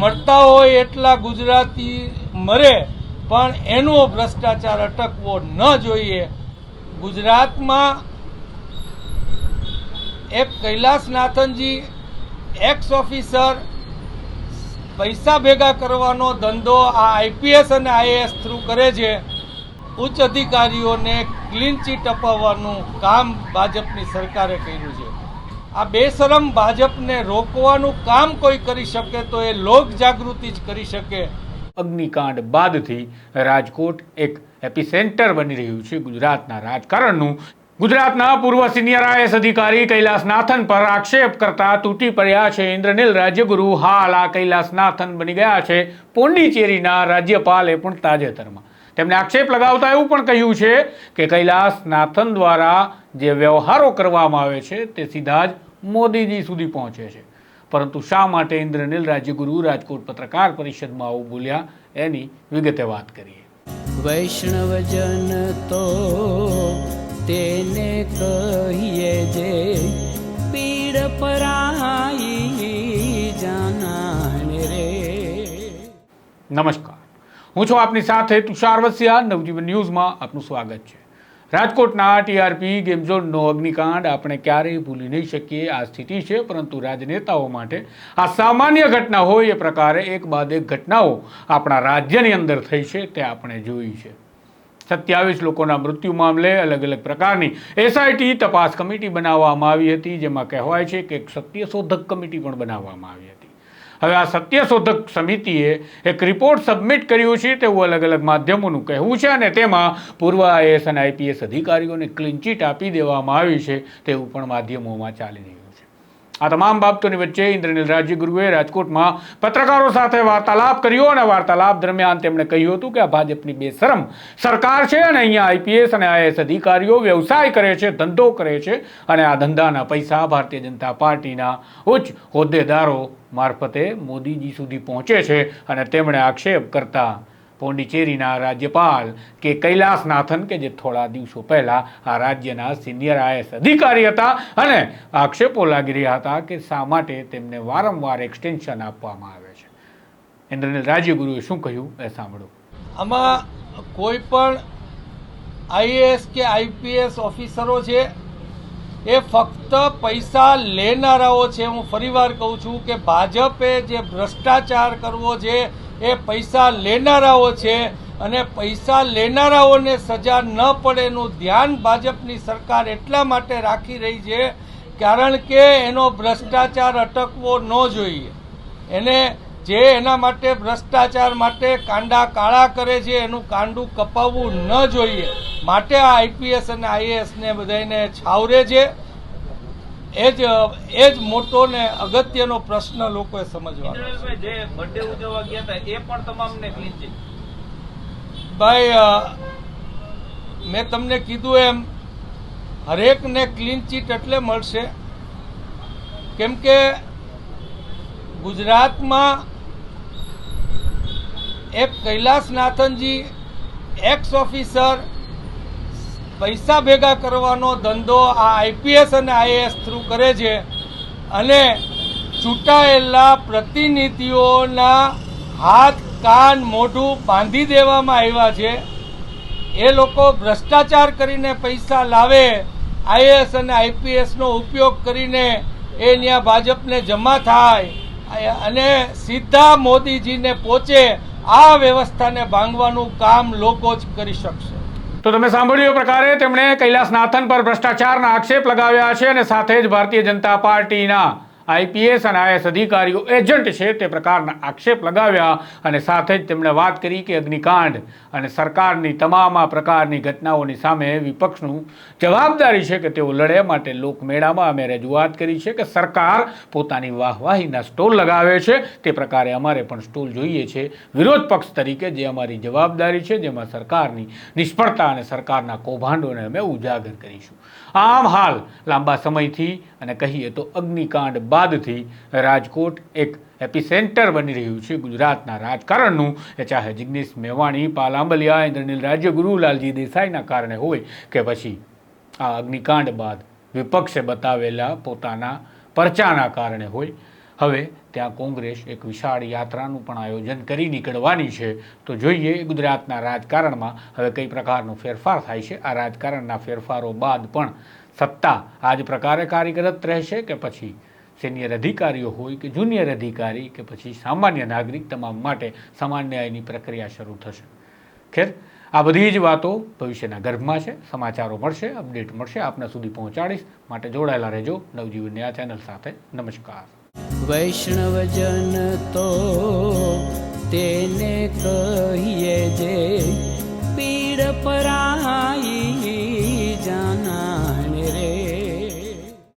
મળતા હોય એટલા ગુજરાતી મરે, પણ એનો ભ્રષ્ટાચાર અટકવો ન જોઈએ. ગુજરાતમાં એક કૈલાસનાથનજી એક્સ ઓફિસર પૈસા ભેગા કરવાનો ધંધો આ આઈપીએસ અને આઈએએસ થ્રુ કરે છે. ઉચ્ચ અધિકારીઓને ક્લીન ચીટ અપાવવાનું કામ ભાજપની સરકારે કર્યું છે. આ બેશરમ ભાજપને રોકવાનું કામ કોઈ કરી શકે તો એ લોક જાગૃતિ જ કરી શકે. અગ્નિકાંડ બાદથી રાજકોટ એક એપિસેન્ટર બની રહ્યું છે ગુજરાતના રાજકારણનું. ગુજરાતના પૂર્વ સિનિયર આઈએસ અધિકારી કૈલાસનાથન પર આક્ષેપ કરતા તૂટી પડ્યા છે. ઇન્દ્રનીલ રાજ્યગુરુ હાલ આ કૈલાસનાથન બની ગયા છે. પોંડિચેરીના રાજ્યપાલે પણ તાજેતરમાં. તેમણે આક્ષેપ લગાવતા એવું પણ કહ્યું છે કે કૈલાસનાથન દ્વારા જે વ્યવહારો કરવામાં આવે છે તે સીધા જ મોદીજી સુધી પહોંચે છે. પરંતુ શા માટે ઇન્દ્રનીલ રાજ્યગુરુ રાજકોટ પત્રકાર પરિષદમાં આવું બોલ્યા એની વિગતે વાત કરીએ. વૈષ્ણવજન તો તેને કહીએ જે પીડ પરાઈ જાનાને રે. નમસ્કાર. હું છું આપની સાથે તુષાર વસિયા. નવજીવન ન્યૂઝમાં આપનું સ્વાગત છે. રાજકોટના ટીઆરપી ગેમઝોનનો અગ્નિકાંડ આપણે ક્યારેય ભૂલી નહીં શકીએ. આ સ્થિતિ છે, પરંતુ રાજનેતાઓ માટે આ સામાન્ય ઘટના હોય એ પ્રકારે એક બાદ એક ઘટનાઓ આપણા રાજ્યની અંદર થઈ છે તે આપણે જોઈ છે. સત્યાવીસ લોકોના મૃત્યુ મામલે અલગ અલગ પ્રકારની એસઆઈટી તપાસ કમિટી બનાવવામાં આવી હતી, જેમાં કહેવાય છે કે એક સત્યશોધક કમિટી પણ બનાવવામાં આવી હતી. હવે આ સત્યશોધક સમિતિએ એક રિપોર્ટ સબમિટ કર્યો છે તેવું અલગ અલગ માધ્યમોનું કહેવું છે અને તેમાં પૂર્વ આઈએએસ અને આઈપીએસ અધિકારીઓને ક્લીન ચીટ આપી દેવામાં આવી છે તેવું પણ માધ્યમોમાં ચાલી રહ્યું છે. આ તમામ બાબતોની વચ્ચે ઇન્દ્રનીલ રાજ્યગુરુએ રાજકોટમાં પત્રકારો સાથે વાર્તાલાપ કર્યો અને વાર્તાલાપ દરમિયાન તેમણે કહ્યું હતું કે આ ભાજપની બેશરમ સરકાર છે અને અહીંયા આઈપીએસ અને આઈએસ અધિકારીઓ વ્યવસાય કરે છે, ધંધો કરે છે અને આ ધંધાના પૈસા ભારતીય જનતા પાર્ટીના ઉચ્ચ હોદ્દેદારો મારફતે મોદીજી સુધી પહોંચે છે અને તેમણે આક્ષેપ કરતા પોંડિચેરીના રાજ્યપાલ કે કૈલાસનાથન, કે જે થોડા દિવસો પહેલાં આ રાજ્યના સિનિયર આઈએસ અધિકારી હતા અને આક્ષેપો લાગી રહ્યા હતા કે શા માટે તેમને વારંવાર એક્સટેન્શન આપવામાં આવે છે. ઇન્દ્રનીલ રાજ્યગુરુએ શું કહ્યું એ સાંભળો. આમાં કોઈ પણ આઈએએસ કે આઈપીએસ ઓફિસરો છે, એ ફક્ત પૈસા લેનારાઓ છે. હું ફરીવાર કહું છું કે ભાજપે જે ભ્રષ્ટાચાર કરવો છે એ પૈસા લેનારાઓ છે અને પૈસા લેનારાઓને સજા ન પડે એનું ધ્યાન ભાજપની સરકાર એટલા માટે રાખી રહી છે, કારણ કે એનો ભ્રષ્ટાચાર અટકવો ન જોઈએ. એને જે એના માટે ભ્રષ્ટાચાર માટે કાંડા કાળા કરે છે, એનું કાંડું કપાવવું ન જોઈએ. માટે આ આઈપીએસ અને આઈએએસને બધાને છાવરે છે. એ જ એ જ મોટો ને અગત્યનો પ્રશ્ન લોકોએ સમજવાનો જે બર્થડે ઉજવવા ગયા હતા એ પણ તમામને ક્લીન ભાઈ મેં તમને કીધું એમ હરેકને ક્લીન ચીટ એટલે મળશે. કેમ કે ગુજરાતમાં એક કૈલાસનાથનજી એક્સ ઓફિસર પૈસા ભેગા કરવાનો ધંધો આ આઈપીએસ અને આઈએએસ થ્રુ કરે છે અને ચૂંટાયેલા પ્રતિનિધિઓના હાથ, કાન, મોઢું બાંધી દેવામાં આવ્યા છે. એ લોકો ભ્રષ્ટાચાર કરીને પૈસા લાવે, આઈએએસ અને આઈપીએસનો ઉપયોગ કરીને એ ત્યાં ભાજપને જમા થાય. અને સીધા મોદીજીને પહોંચે આ વ્યવસ્થાને ભાંગવાનું કામ લોકો જ કરી શકશે. તો તમે સાંભળ્યું પ્રકારે તેમણે કૈલાસનાથન પર ભ્રષ્ટાચારના આક્ષેપ લગાવ્યા છે અને સાથે જ ભારતીય જનતા પાર્ટીના આઈપીએસ અને આઈએસ અધિકારીઓ એજન્ટ છે તે પ્રકારના આક્ષેપ લગાવ્યા અને સાથે જ તેમણે વાત કરી કે અગ્નિકાંડ અને સરકારની તમામ આ પ્રકારની ઘટનાઓની સામે વિપક્ષનું જવાબદારી છે કે તેઓ લડે માટે લોકમેળામાં અમે રજૂઆત કરી છે કે સરકાર પોતાની વાહવાહીના સ્ટોલ લગાવે છે. તે પ્રકારે અમારે પણ સ્ટોલ જોઈએ છે. વિરોધ પક્ષ તરીકે જે અમારી જવાબદારી છે, જેમાં સરકારની નિષ્ફળતા અને સરકારના કૌભાંડોને અમે ઉજાગર કરીશું. આમ હાલ લાંબા સમયથી અને કહીએ તો અગ્નિકાંડ બાદથી રાજકોટ એક એપિસેન્ટર બની રહ્યું છે ગુજરાતના રાજકારણનું. એ ચાહે જિગ્નેશ મેવાણી, પાલાંબલિયા ઇન્દ્રનીલ રાજ્યગુરુ લાલજી દેસાઈના કારણે હોય કે પછી આ અગ્નિકાંડ બાદ વિપક્ષે બતાવેલા પોતાના પરચાના કારણે હોય. હવે ત્યાં કોંગ્રેસ એક વિશાળ યાત્રાનું પણ આયોજન કરી નીકળવાની છે. તો જોઈએ ગુજરાતના રાજકારણમાં હવે કઈ પ્રકારનો ફેરફાર થાય છે. આ રાજકારણના ફેરફારો બાદ પણ સત્તા આ જ પ્રકારે કાર્યરત રહેશે કે પછી સિનિયર અધિકારીઓ હોય કે જુનિયર અધિકારી કે પછી સામાન્ય નાગરિક તમામ માટે સમાન ન્યાયની પ્રક્રિયા શરૂ થશે. ખેર, આ બધી જ વાતો ભવિષ્યના ગર્ભમાં છે, સમાચારો મળશે, અપડેટ મળશે, આપના સુધી પહોંચાડીશ. માટે જોડાયેલા રહેજો નવજીવનની આ ચેનલ સાથે. નમસ્કાર. વૈષ્ણવજન તો તેને કહીએ